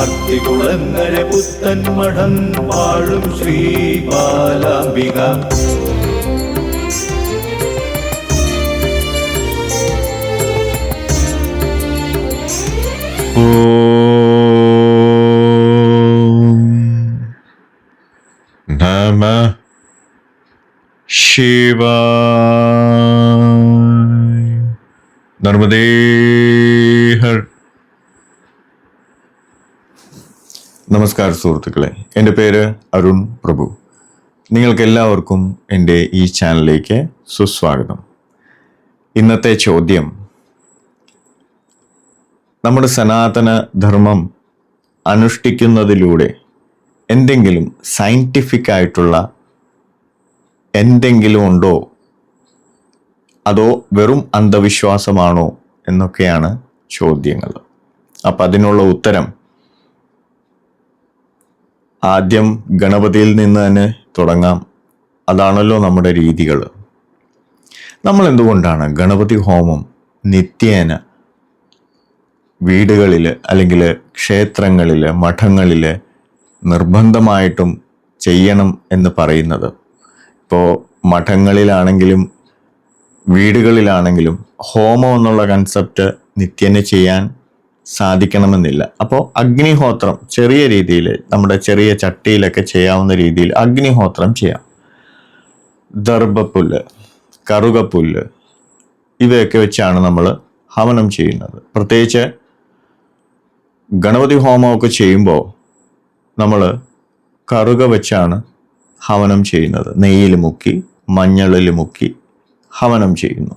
ഭക്തികുളങ്ങര പുത്തൻ മഠം വാഴും ശ്രീ ബാലാംബിക. നമ ശിവായ. നർമ്മദേ നമസ്കാരം സുഹൃത്തുക്കളെ. എന്റെ പേര് അരുൺ പ്രഭു. നിങ്ങൾക്കെല്ലാവർക്കും എന്റെ ഈ ചാനലിലേക്ക് സുസ്വാഗതം. ഇന്നത്തെ ചോദ്യം നമ്മുടെ സനാതന ധർമ്മം അനുഷ്ഠിക്കുന്നതിലൂടെ എന്തെങ്കിലും സയന്റിഫിക് ആയിട്ടുള്ള എന്തെങ്കിലും ഉണ്ടോ? അതോ വെറും അന്ധവിശ്വാസമാണോ? എന്നൊക്കെയാണ് ചോദ്യങ്ങൾ. അപ്പം അതിനുള്ള ഉത്തരം ആദ്യം ഗണപതിയിൽ നിന്ന് തന്നെ തുടങ്ങാം. അതാണല്ലോ നമ്മുടെ രീതികൾ. നമ്മൾ എന്തുകൊണ്ടാണ് ഗണപതി ഹോമം നിത്യേന വീടുകളിൽ അല്ലെങ്കിൽ ക്ഷേത്രങ്ങളിൽ മഠങ്ങളിൽ നിർബന്ധമായിട്ടും ചെയ്യണം എന്ന് പറയുന്നത്? ഇപ്പോൾ മഠങ്ങളിലാണെങ്കിലും വീടുകളിലാണെങ്കിലും ഹോമം എന്നുള്ള കൺസെപ്റ്റ് നിത്യേന ചെയ്യാൻ സാധിക്കണമെന്നില്ല. അപ്പോൾ അഗ്നിഹോത്രം ചെറിയ രീതിയിൽ നമ്മുടെ ചെറിയ ചട്ടിയിലൊക്കെ ചെയ്യാവുന്ന രീതിയിൽ അഗ്നിഹോത്രം ചെയ്യാം. ദർഭപ്പുല്ല് കറുകപ്പുല്ല് ഇവയൊക്കെ വെച്ചാണ് നമ്മൾ ഹവനം ചെയ്യുന്നത്. പ്രത്യേകിച്ച് ഗണപതി ഹോമമൊക്കെ ചെയ്യുമ്പോൾ നമ്മൾ കറുക വെച്ചാണ് ഹവനം ചെയ്യുന്നത്. നെയ്യിൽ മുക്കി മഞ്ഞളിൽ മുക്കി ഹവനം ചെയ്യുന്നു.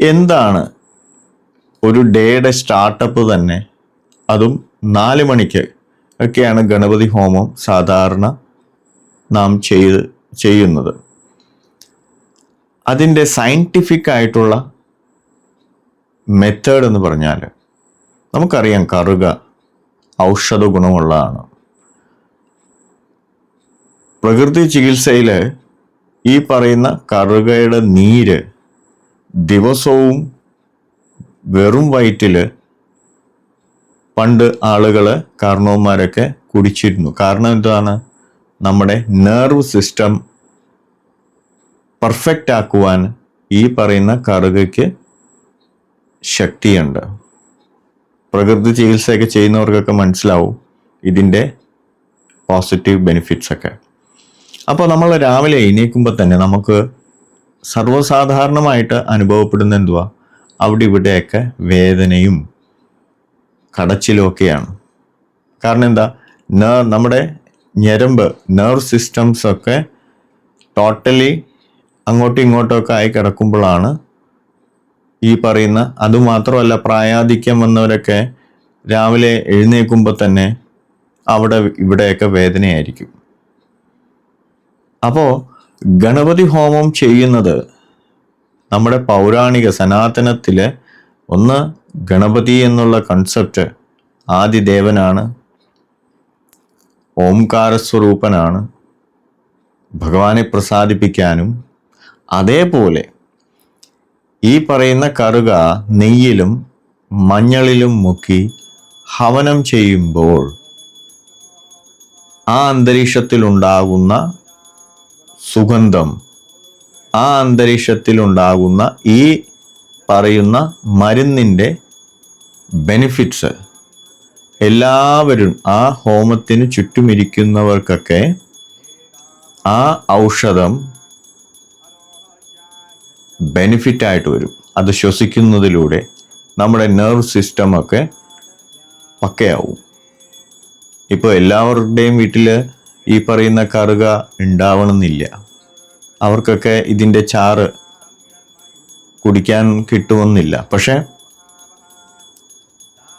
എന്താണ് ഒരു ഡേയുടെ സ്റ്റാർട്ടപ്പ് തന്നെ അതും നാല് മണിക്ക് ഒക്കെയാണ് ഗണപതി ഹോമം സാധാരണ നാം ചെയ്ത് ചെയ്യുന്നത്. അതിന്റെ സയന്റിഫിക് ആയിട്ടുള്ള മെത്തേഡ് എന്ന് പറഞ്ഞാൽ നമുക്കറിയാം കറുക ഔഷധ ഗുണമുള്ളതാണ്. പ്രകൃതി ചികിത്സയിൽ ഈ പറയുന്ന കറുകയുടെ നീര് ദിവസവും വെറും വയറ്റിൽ പണ്ട് ആളുകൾ കാരണവന്മാരൊക്കെ കുടിച്ചിരുന്നു. കാരണം എന്താണ്? നമ്മുടെ നെർവ് സിസ്റ്റം പെർഫെക്റ്റ് ആക്കുവാൻ ഈ പറയുന്ന കറുകയ്ക്ക് ശക്തിയുണ്ട്. പ്രകൃതി ചികിത്സയൊക്കെ ചെയ്യുന്നവർക്കൊക്കെ മനസ്സിലാവും ഇതിന്റെ പോസിറ്റീവ് ബെനിഫിറ്റ്സ് ഒക്കെ. അപ്പോൾ നമ്മൾ രാവിലെ എണീക്കുമ്പോൾ തന്നെ നമുക്ക് സർവസാധാരണമായിട്ട് അനുഭവപ്പെടുന്ന എന്തുവാ? അവിടെ ഇവിടെയൊക്കെ വേദനയും കടച്ചിലുമൊക്കെയാണ്. കാരണം എന്താ? ന നമ്മുടെ ഞരമ്പ് നെർവ് സിസ്റ്റംസ് ഒക്കെ ടോട്ടലി അങ്ങോട്ടും ഇങ്ങോട്ടുമൊക്കെ ആയി കിടക്കുമ്പോഴാണ് ഈ പറയുന്ന അതുമാത്രമല്ല പ്രായാധിക്യം വന്നവരൊക്കെ രാവിലെ എഴുന്നേൽക്കുമ്പോൾ തന്നെ അവിടെ ഇവിടെയൊക്കെ വേദനയായിരിക്കും. അപ്പോൾ ഗണപതി ഹോമം ചെയ്യുന്നത് നമ്മുടെ പൗരാണിക സനാതനത്തിലെ ഒന്ന് ഗണപതി എന്നുള്ള കൺസെപ്റ്റ് ആദിദേവനാണ്. ഓംകാരസ്വരൂപനാണ്. ഭഗവാനെ പ്രസാദിപ്പിക്കാനും. അതേപോലെ ഈ പറയുന്ന കറുക നെയ്യിലും മഞ്ഞളിലും മുക്കി ഹവനം ചെയ്യുമ്പോൾ ആ അന്തരീക്ഷത്തിലുണ്ടാകുന്ന സുഗന്ധം ആ അന്തരീക്ഷത്തിലുണ്ടാകുന്ന ഈ പറയുന്ന മരുന്നിന്റെ ബെനിഫിറ്റ്സ് എല്ലാവരും ആ ഹോമത്തിന് ചുറ്റുമിരിക്കുന്നവർക്കൊക്കെ ആ ഔഷധം ബെനിഫിറ്റ് ആയിട്ട് വരും. അത് ശ്വസിക്കുന്നതിലൂടെ നമ്മുടെ നെർവ് സിസ്റ്റമൊക്കെ പക്കയാവും. ഇപ്പോൾ എല്ലാവരുടെയും വീട്ടിൽ ഈ പറയുന്ന കറുക ഉണ്ടാവണമെന്നില്ല. അവർക്കൊക്കെ ഇതിന്റെ ചാറ് കുടിക്കാൻ കിട്ടുമെന്നില്ല. പക്ഷേ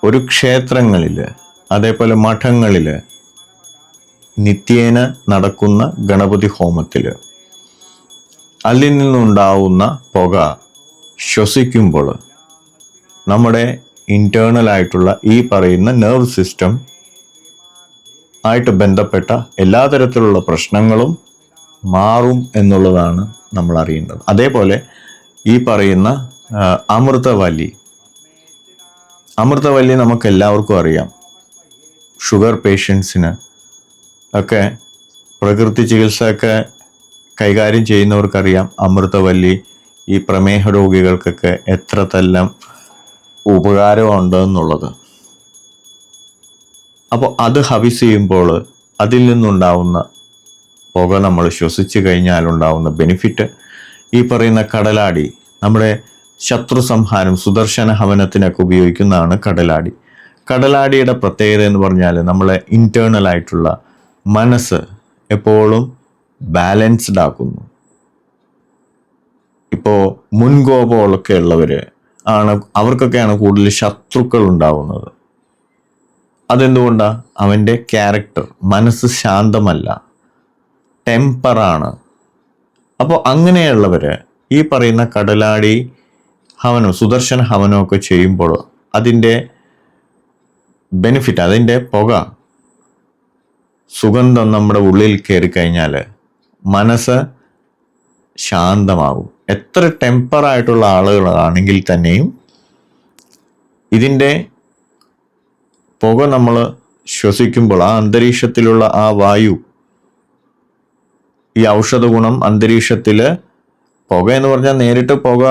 ഒരു ക്ഷേത്രങ്ങളിൽ അതേപോലെ മഠങ്ങളിൽ നിത്യേന നടക്കുന്ന ഗണപതി ഹോമത്തിൽ അതിൽ നിന്നുണ്ടാവുന്ന പുക ശ്വസിക്കുമ്പോൾ നമ്മുടെ ഇന്റേർണൽ ആയിട്ടുള്ള ഈ പറയുന്ന നെർവ് സിസ്റ്റം ആയിട്ട് ബന്ധപ്പെട്ട എല്ലാ തരത്തിലുള്ള പ്രശ്നങ്ങളും മാറും എന്നുള്ളതാണ് നമ്മൾ അറിയേണ്ടത്. അതേപോലെ ഈ പറയുന്ന അമൃതവല്ലി. അമൃതവല്ലി നമുക്ക് എല്ലാവർക്കും അറിയാം. ഷുഗർ പേഷ്യൻസിന് ഒക്കെ പ്രകൃതി ചികിത്സയൊക്കെ കൈകാര്യം ചെയ്യുന്നവർക്കറിയാം അമൃതവല്ലി ഈ പ്രമേഹ രോഗികൾക്കൊക്കെ എത്ര തെല്ലാം ഉപകാരമുണ്ട് എന്നുള്ളത്. അപ്പോൾ അത് ഹവിസ് ചെയ്യുമ്പോൾ അതിൽ നിന്നുണ്ടാവുന്ന പുക നമ്മൾ ശ്വസിച്ചു കഴിഞ്ഞാൽ ഉണ്ടാവുന്ന ബെനിഫിറ്റ് ഈ പറയുന്ന കടലാടി നമ്മുടെ ശത്രു സംഹാരം സുദർശന ഹവനത്തിനൊക്കെ ഉപയോഗിക്കുന്നതാണ് കടലാടി. കടലാടിയുടെ പ്രത്യേകത എന്ന് പറഞ്ഞാൽ നമ്മളെ ഇന്റേർണൽ ആയിട്ടുള്ള മനസ്സ് എപ്പോഴും ബാലൻസ്ഡ് ആക്കുന്നു. ഇപ്പോൾ മുൻകോപമൊക്കെ ഉള്ളവർ ആണ് അവർക്കൊക്കെയാണ് കൂടുതൽ ശത്രുക്കൾ ഉണ്ടാവുന്നത്. അതെന്തുകൊണ്ടാണ് അവന്റെ ക്യാരക്ടർ മനസ്സ് ശാന്തമല്ല. ടെമ്പറാണ് അപ്പോൾ അങ്ങനെയുള്ളവർ ഈ പറയുന്ന കടലാടി ഹവനം സുദർശൻ ഹവനം ഒക്കെ ചെയ്യുമ്പോൾ അതിന്റെ ബെനിഫിറ്റ് അതിന്റെ പുക സുഗന്ധം നമ്മുടെ ഉള്ളിൽ കയറി കഴിഞ്ഞാൽ മനസ്സ് ശാന്തമാകും. എത്ര ടെമ്പറായിട്ടുള്ള ആളുകളാണെങ്കിൽ തന്നെയും ഇതിന്റെ പുക നമ്മൾ ശ്വസിക്കുമ്പോൾ ആ അന്തരീക്ഷത്തിലുള്ള ആ വായു ഈ ഔഷധ ഗുണം അന്തരീക്ഷത്തിൽ പുക എന്ന് പറഞ്ഞാൽ നേരിട്ട് പുക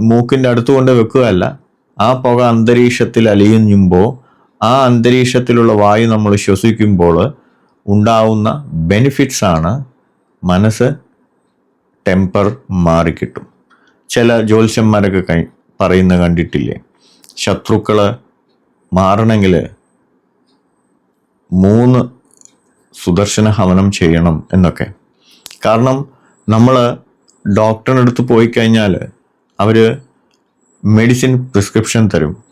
മൂക്കിന്റെ അടുത്ത് കൊണ്ട് വെക്കുകയല്ല. ആ പുക അന്തരീക്ഷത്തിൽ അലിയുമ്പോൾ ആ അന്തരീക്ഷത്തിലുള്ള വായു നമ്മൾ ശ്വസിക്കുമ്പോൾ ഉണ്ടാവുന്ന ബെനിഫിറ്റ്സ് ആണ് മനസ്സ് ടെമ്പർ മാറിക്കിട്ടും ചില ജ്യോത്സ്യന്മാരൊക്കെ കൈ പറയുന്ന കണ്ടിട്ടില്ലേ? ശത്രുക്കൾ മാറണമെങ്കിൽ മൂന്ന് സുദർശന ഹവനം ചെയ്യണം എന്നൊക്കെ. കാരണം നമ്മൾ ഡോക്ടറിന്റെ അടുത്ത് പോയി കഴിഞ്ഞാൽ അവർ മെഡിസിൻ പ്രിസ്ക്രിപ്ഷൻ തരും.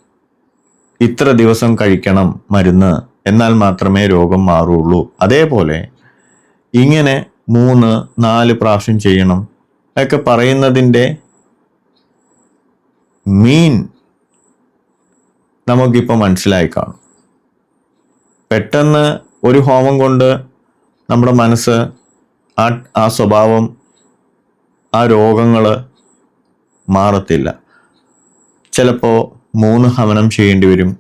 ഇത്ര ദിവസം കഴിക്കണം മരുന്ന് എന്നാൽ മാത്രമേ രോഗം മാറുള്ളൂ. അതേപോലെ ഇങ്ങനെ മൂന്ന് നാല് പ്രാവശ്യം ചെയ്യണം ഒക്കെ പറയുന്നതിന്റെ മീൻ നമുക്കിപ്പോൾ മനസ്സിലായി കാണും. പെട്ടെന്ന് ഒരു ഹോമം കൊണ്ട് നമ്മുടെ മനസ്സ് ആ ആ സ്വഭാവം ആ രോഗങ്ങൾ മാറത്തില്ല. ചിലപ്പോൾ മൂന്ന് ഹവനം ചെയ്യേണ്ടി വരും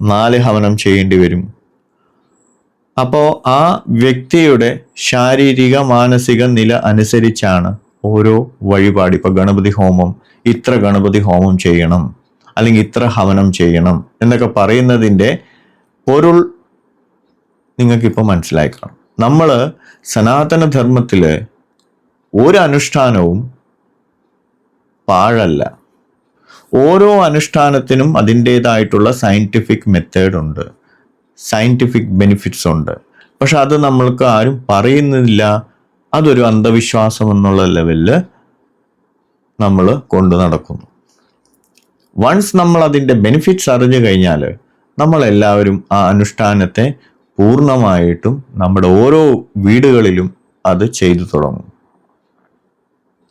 നാല് ഹവനം ചെയ്യേണ്ടി വരും. അപ്പോൾ ആ വ്യക്തിയുടെ ശാരീരിക മാനസിക നില അനുസരിച്ചാണ് ഓരോ വഴിപാട്. ഇപ്പോൾ ഗണപതി ഹോമം ഇത്ര ഗണപതി ഹോമം ചെയ്യണം അല്ലെങ്കിൽ ഇത്ര ഹവനം ചെയ്യണം എന്നൊക്കെ പറയുന്നതിന്റെ പൊരുൾ നിങ്ങൾക്കിപ്പോൾ മനസ്സിലായി കാണും. നമ്മൾ സനാതനധർമ്മത്തിൽ ഒരു അനുഷ്ഠാനവും പാഴല്ല. ഓരോ അനുഷ്ഠാനത്തിനും അതിന്റേതായിട്ടുള്ള സയന്റിഫിക് മെത്തേഡ് ഉണ്ട്. സയന്റിഫിക് ബെനിഫിറ്റ്സ് ഉണ്ട്. പക്ഷെ അത് നമ്മൾക്ക് ആരും പറയുന്നില്ല. അതൊരു അന്ധവിശ്വാസം എന്നുള്ള ലെവലിൽ നമ്മൾ കൊണ്ടു നടക്കുന്നു. വൺസ് നമ്മൾ അതിന്റെ ബെനിഫിറ്റ്സ് അറിഞ്ഞു കഴിഞ്ഞാൽ നമ്മളെല്ലാവരും ആ അനുഷ്ഠാനത്തെ പൂർണമായിട്ടും നമ്മുടെ ഓരോ വീടുകളിലും അത് ചെയ്തു തുടങ്ങും.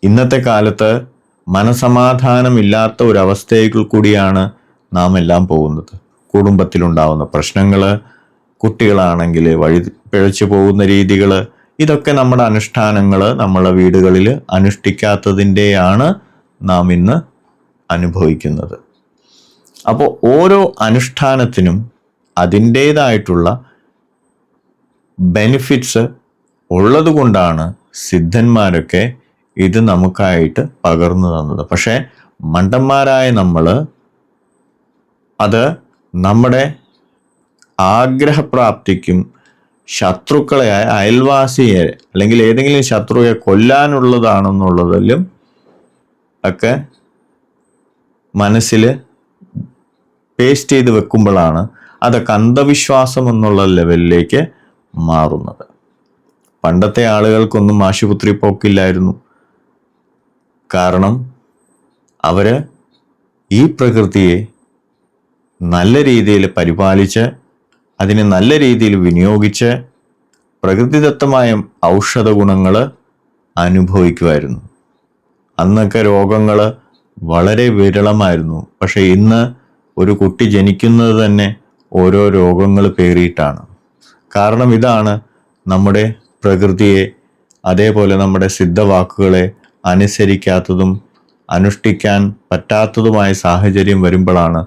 ഇന്നത്തെ കാലത്ത് മനസമാധാനമില്ലാത്ത ഒരു അവസ്ഥയിൽ കൂടിയാണ് നാം എല്ലാം പോകുന്നത്. കുടുംബത്തിലുണ്ടാവുന്ന പ്രശ്നങ്ങൾ കുട്ടികളാണെങ്കിൽ വഴി പിഴച്ചു പോകുന്ന രീതികൾ ഇതൊക്കെ നമ്മുടെ അനുഷ്ഠാനങ്ങൾ നമ്മളെ വീടുകളിൽ അനുഷ്ഠിക്കാത്തതിന്റെയാണ് നാം ഇന്ന് അനുഭവിക്കുന്നത്. അപ്പോൾ ഓരോ അനുഷ്ഠാനത്തിനും അതിന്റേതായിട്ടുള്ള ബെനിഫിറ്റ്സ് ഉള്ളതുകൊണ്ടാണ് സിദ്ധന്മാരൊക്കെ ഇത് നമുക്കായിട്ട് പകർന്നു തന്നത്. പക്ഷേ മണ്ടന്മാരായ നമ്മൾ അത് നമ്മുടെ ആഗ്രഹപ്രാപ്തിക്കും ശത്രുക്കളെ അയൽവാസിയെ അല്ലെങ്കിൽ ഏതെങ്കിലും ശത്രുവെ കൊല്ലാനുള്ളതാണെന്നുള്ളതിലും ഒക്കെ മനസ്സിൽ പേസ്റ്റ് ചെയ്ത് വെക്കുമ്പോഴാണ് അതൊക്കെ അന്ധവിശ്വാസം എന്നുള്ള ലെവലിലേക്ക് മാറുന്നത്. പണ്ടത്തെ ആളുകൾക്കൊന്നും ആശുപത്രി പോക്കില്ലായിരുന്നു. കാരണം അവർ ഈ പ്രകൃതിയെ നല്ല രീതിയിൽ പരിപാലിച്ച് അതിനെ നല്ല രീതിയിൽ വിനിയോഗിച്ച് പ്രകൃതിദത്തമായ ഔഷധ ഗുണങ്ങൾ അനുഭവിക്കുമായിരുന്നു. അന്നൊക്കെ രോഗങ്ങൾ വളരെ വിരളമായിരുന്നു. പക്ഷേ ഇന്ന് ഒരു കുട്ടി ജനിക്കുന്നത് തന്നെ ഓരോ രോഗങ്ങൾ പേറിയിട്ടാണ്. കാരണം ഇതാണ് നമ്മുടെ പ്രകൃതിയെ അതേപോലെ നമ്മുടെ സിദ്ധവാക്കുകളെ അനുസരിക്കാത്തതും അനുഷ്ഠിക്കാൻ പറ്റാത്തതുമായ സാഹചര്യം വരുമ്പോഴാണ്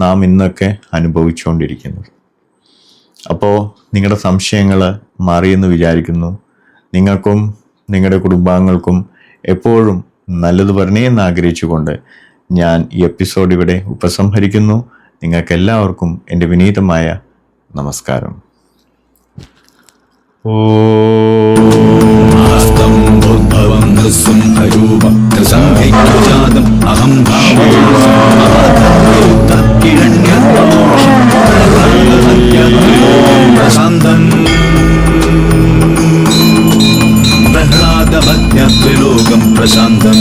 നാം ഇന്നൊക്കെ അനുഭവിച്ചുകൊണ്ടിരിക്കുന്നത്. അപ്പോൾ നിങ്ങളുടെ സംശയങ്ങൾ മാറിയെന്ന് വിചാരിക്കുന്നു. നിങ്ങൾക്കും നിങ്ങളുടെ കുടുംബാംഗങ്ങൾക്കും എപ്പോഴും നല്ലത് വരണേ എന്ന് ആഗ്രഹിച്ചുകൊണ്ട് ഞാൻ ഈ എപ്പിസോഡ് ഇവിടെ ഉപസംഹരിക്കുന്നു. നിങ്ങൾക്കെല്ലാവർക്കും എന്റെ വിനീതമായ നമസ്കാരം. അഹം പ്രശാന്തം പ്രഹ്ലാദമജ്ഞ ത്രിലോകം പ്രശാന്തം